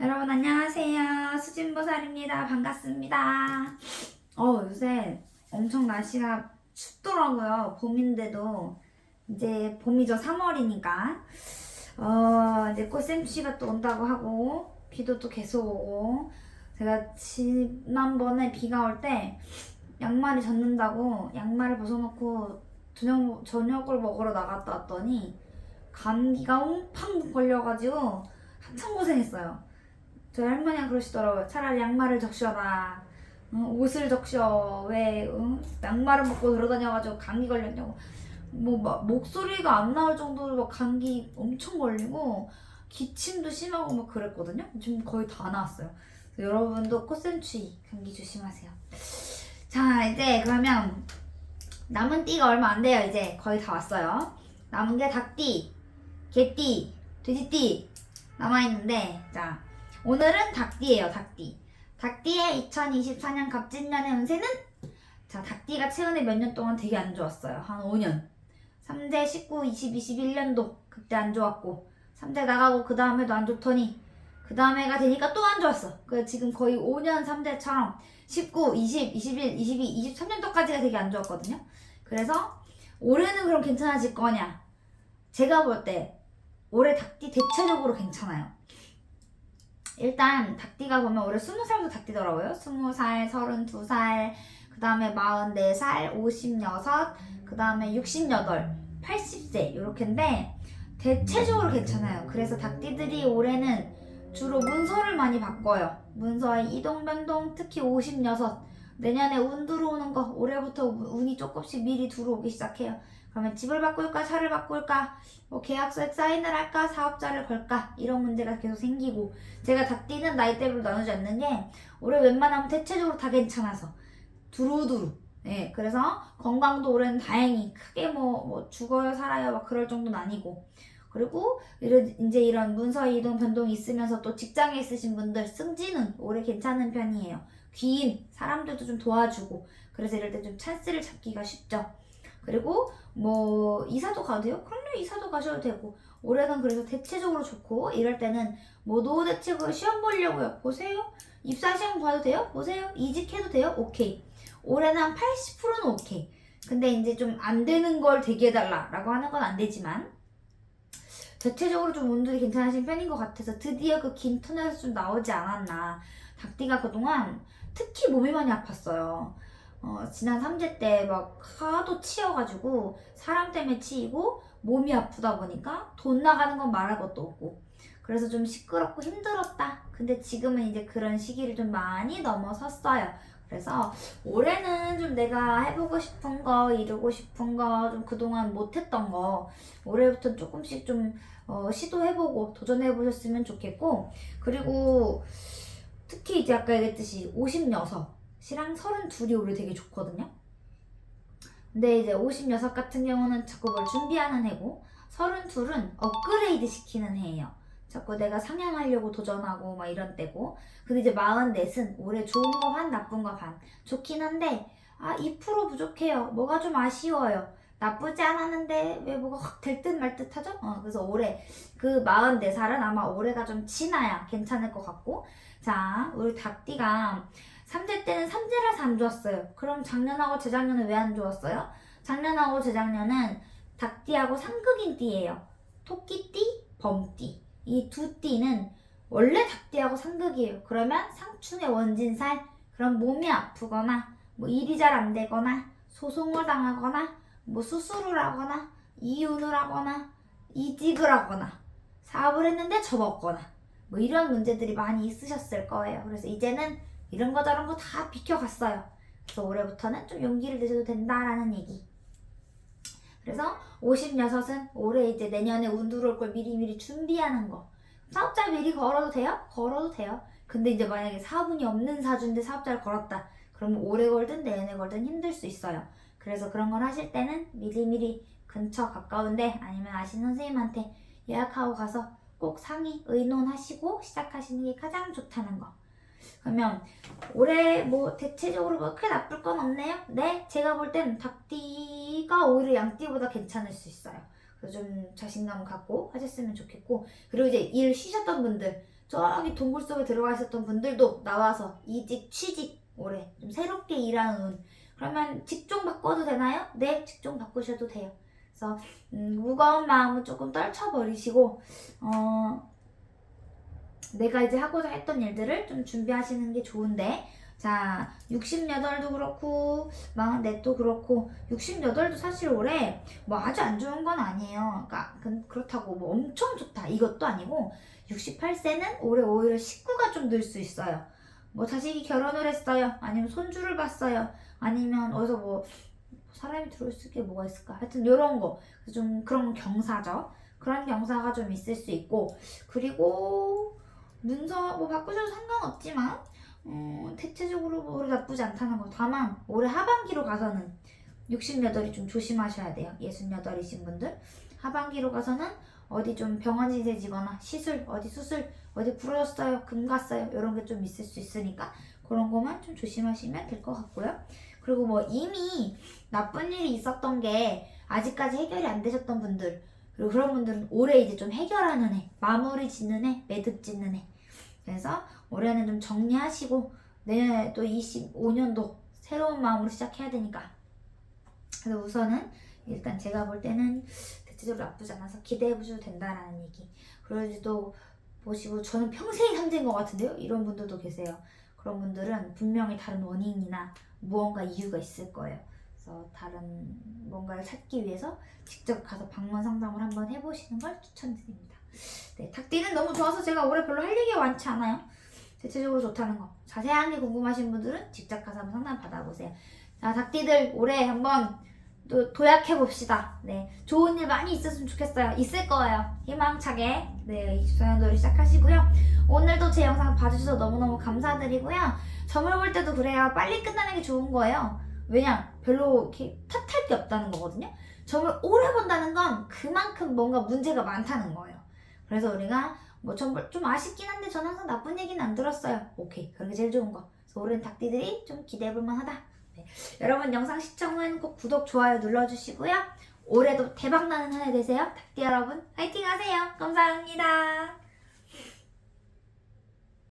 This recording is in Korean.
여러분 안녕하세요. 수진보살입니다. 반갑습니다. 어 요새 엄청 날씨가 춥더라고요. 봄인데도 이제 봄이죠. 3월이니까 어 이제 꽃샘추위가 또 온다고 하고 비도 또 계속 오고 제가 지난번에 비가 올 때 양말이 젖는다고 양말을 벗어놓고 저녁 저녁을 먹으러 나갔다 왔더니 감기가 옹팡 걸려가지고 한참 고생했어요. 저희 할머니가 그러시더라고요. 차라리 양말을 적셔라. 응, 옷을 적셔. 왜 응? 양말을 먹고 돌아다녀가지고 감기 걸렸냐고. 뭐막 목소리가 안 나올 정도로 막 감기 엄청 걸리고 기침도 심하고 막 그랬거든요. 지금 거의 다. 그래서 여러분도 꽃샘추위 감기 조심하세요. 자 이제 그러면 남은 띠가 얼마 안 돼요. 이제 거의 다 왔어요. 남은 게 닭띠, 개띠, 돼지띠 남아 있는데 자 오늘은 닭띠예요 닭띠. 닭띠의 2024년 갑진년의 운세는? 자 닭띠가 최근에 몇 년 동안 되게 안 좋았어요. 한 5년. 3대 19, 20, 21년도 그때 안 좋았고 3대 나가고 그 다음에도 안 좋더니 그 다음에가 되니까 또 안 좋았어. 그 지금 거의 5년 3대처럼 19, 20, 21, 22, 23년도까지가 되게 안 좋았거든요. 그래서 올해는 그럼 괜찮아질 거냐? 제가 볼 때 올해 닭띠 대체적으로 괜찮아요. 일단 닭띠가 보면 올해 20살도 닭띠더라고요. 20살, 32살, 그 다음에 44살, 56, 그 다음에 68, 80세 이렇게인데 대체적으로 괜찮아요. 그래서 닭띠들이 올해는 주로 문서를 많이 바꿔요. 문서의 이동 변동, 특히 56. 내년에 운 들어오는 거 올해부터 운이 조금씩 미리 들어오기 시작해요. 그러면 집을 바꿀까, 차를 바꿀까, 뭐 계약서에 사인을 할까, 사업자를 걸까 이런 문제가 계속 생기고 제가 닭띠는 나이대별로 나누지 않는 게 올해 웬만하면 대체적으로 다 괜찮아서 두루두루. 예, 그래서 건강도 올해는 다행히 크게 뭐, 뭐 죽어요, 살아요 막 그럴 정도는 아니고 그리고 이제 이런 문서 이동 변동이 있으면서 또 직장에 있으신 분들 승진은 올해 괜찮은 편이에요. 귀인 사람들도 좀 도와주고 그래서 이럴 때 좀 찬스를 잡기가 쉽죠. 그리고 뭐 이사도 가도 돼요? 그럼요 이사도 가셔도 되고 올해는 그래서 대체적으로 좋고 이럴 때는 뭐 노후 대책을 시험 보려고요 보세요 입사 시험 봐도 돼요? 보세요 이직해도 돼요? 오케이 올해는 한 80%는 오케이 근데 이제 좀 안 되는 걸 대기해달라 라고 하는 건 안 되지만 대체적으로 좀 운들이 괜찮으신 편인 것 같아서 드디어 그 긴 터널에서 좀 나오지 않았나 닭띠가 그동안 특히 몸이 많이 아팠어요 어, 지난 3제 때 막 하도 치여가지고 사람 때문에 치이고 몸이 아프다 보니까 돈 나가는 건 말할 것도 없고 그래서 좀 시끄럽고 힘들었다. 근데 지금은 이제 그런 시기를 좀 많이 넘어섰어요. 그래서 올해는 좀 내가 해보고 싶은 거, 이루고 싶은 거, 좀 그동안 못했던 거, 올해부터 조금씩 좀 어, 시도해보고 도전해보셨으면 좋겠고, 그리고 특히 이제 아까 얘기했듯이 56, 시랑 32이 올해 되게 좋거든요. 근데 이제 56 같은 경우는 자꾸 뭘 준비하는 해고 32은 업그레이드 시키는 해예요. 자꾸 내가 상향하려고 도전하고 막 이런 때고 근데 이제 44은 올해 좋은 거 반 나쁜 거 반 좋긴 한데 아 2% 부족해요. 뭐가 좀 아쉬워요. 나쁘지 않았는데 왜 뭐가 확 될 듯 말 듯 하죠? 어, 그래서 올해 그 44살은 아마 올해가 좀 지나야 괜찮을 것 같고 자 우리 닭띠가 3제 때는 3제라서 안 좋았어요. 그럼 작년하고 재작년은 왜 안 좋았어요? 작년하고 재작년은 닭띠하고 상극인 띠예요. 토끼띠, 범띠. 이 두 띠는 원래 닭띠하고 상극이에요. 그러면 상충의 원진살, 그럼 몸이 아프거나 뭐 일이 잘 안 되거나 소송을 당하거나 뭐 수술을 하거나 이혼을 하거나 이직을 하거나 사업을 했는데 접었거나 뭐 이런 문제들이 많이 있으셨을 거예요. 그래서 이제는 이런 거 저런 거 다 비켜갔어요. 그래서 올해부터는 좀 용기를 내셔도 된다라는 얘기. 그래서 56은 올해 이제 내년에 운 들어올 걸 미리미리 준비하는 거. 사업자 미리 걸어도 돼요? 걸어도 돼요. 근데 이제 만약에 사업운이 없는 사주인데 사업자를 걸었다. 그러면 오래 걸든 내년에 걸든 힘들 수 있어요. 그래서 그런 걸 하실 때는 미리미리 근처 가까운데 아니면 아시는 선생님한테 예약하고 가서 꼭 상의 의논하시고 시작하시는 게 가장 좋다는 거. 그러면 올해 뭐 대체적으로 뭐 크게 나쁠 건 없네요. 네, 제가 볼 땐 닭띠가 오히려 양띠보다 괜찮을 수 있어요. 그래서 좀 자신감 갖고 하셨으면 좋겠고 그리고 이제 일 쉬셨던 분들 저기 동굴 속에 들어가 있었던 분들도 나와서 이직, 취직 올해 좀 새롭게 일하는 운. 그러면 직종 바꿔도 되나요? 네, 직종 바꾸셔도 돼요. 그래서 음, 무거운 마음은 조금 떨쳐버리시고 어, 내가 이제 하고자 했던 일들을 좀 준비하시는 게 좋은데 자 68도 그렇고 44도 그렇고 68도 사실 올해 뭐 아주 안 좋은 건 아니에요. 그러니까 그- 그렇다고 뭐 엄청 좋다 이것도 아니고 68세는 올해 오히려 식구가 좀 늘 수 있어요. 뭐 자식이 결혼을 했어요. 아니면 손주를 봤어요. 아니면 어디서 뭐 사람이 들어올 수 있게 뭐가 있을까? 하여튼 이런 거. 좀 그런 경사죠. 그런 경사가 좀 있을 수 있고 그리고 문서 뭐 바꾸셔도 상관없지만 음, 대체적으로 뭐 나쁘지 않다는 거. 다만 올해 하반기로 가서는 68이 좀 조심하셔야 돼요. 68이신 분들. 하반기로 가서는 어디 좀 병원 진세지거나 시술, 어디 수술, 어디 부러졌어요, 금 갔어요, 이런 게 좀 있을 수 있으니까 그런 거만 좀 조심하시면 될 것 같고요. 그리고 뭐 이미 나쁜 일이 있었던 게 아직까지 해결이 안 되셨던 분들, 그리고 그런 분들은 올해 이제 좀 해결하는 해, 마무리 짓는 해, 매듭 짓는 해. 그래서 올해는 좀 정리하시고 내년에 또 25년도 새로운 마음으로 시작해야 되니까. 그래서 우선은 일단 제가 볼 때는 대체적으로 나쁘지 않아서 기대해 보셔도 된다라는 얘기. 그러지도 보시고 저는 평생 상제인 것 같은데요. 이런 분들도 계세요. 그런 분들은 분명히 다른 원인이나 무언가 이유가 있을 거예요. 그래서 다른 뭔가를 찾기 위해서 직접 가서 방문 상담을 한번 해보시는 걸 추천드립니다. 네, 닭띠는 너무 좋아서 제가 올해 별로 할 얘기가 많지 않아요. 대체적으로 좋다는 거. 자세한 게 궁금하신 분들은 직접 가서 한번 상담 받아보세요. 자, 닭띠들 올해 한번 또 도약해 봅시다. 네, 좋은 일 많이 있었으면 좋겠어요. 있을 거예요. 희망차게 네 24년도를 시작하시고요. 오늘도 제 영상 봐주셔서 너무너무 감사드리고요. 점을 볼 때도 그래요. 빨리 끝나는 게 좋은 거예요. 왜냐, 별로 이렇게 탓할 게 없다는 거거든요. 점을 오래 본다는 건 그만큼 뭔가 문제가 많다는 거예요. 그래서 우리가 뭐 점을 좀 아쉽긴 한데 저는 항상 나쁜 얘기는 안 들었어요. 오케이, 그런 게 제일 좋은 거. 그래서 올해는 닭띠들이 좀 기대해볼 만하다. 네. 여러분 영상 시청 후에는 꼭 구독, 좋아요 눌러주시고요. 올해도 대박나는 한 해 되세요. 닭띠 여러분, 화이팅 하세요. 감사합니다.